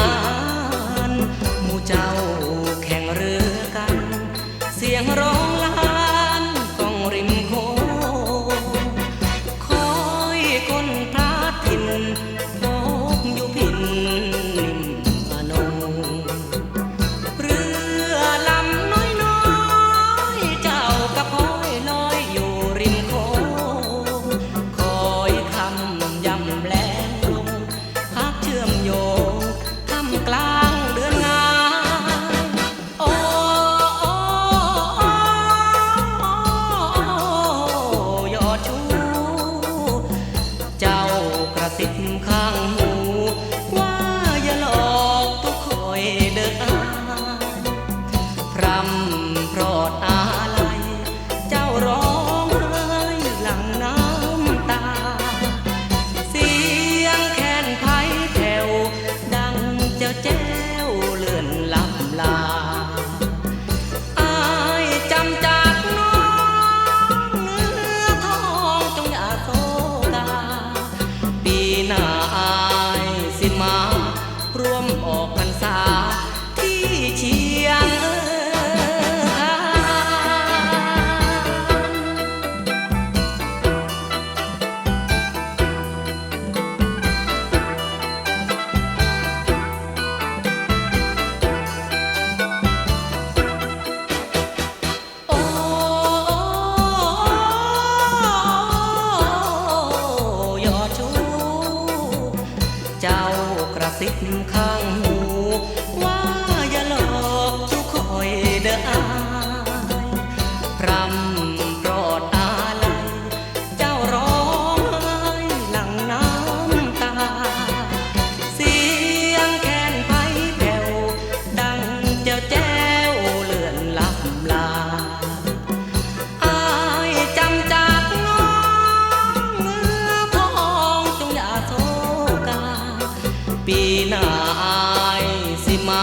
านหมู่เจ้าแข่งเรือกัน เสียงร้อง เจ้ากระติบข้าง ออกพรรษา บข้างหูว่าอย่าหลอกทุกคอยเด้ออายพรำรอดอาลัยเจ้าร้องไห้หลังน้ำตา เสียงแค้นไผ่แผ่วดังเจ้าแจ้ ปีหน้าอายสิมา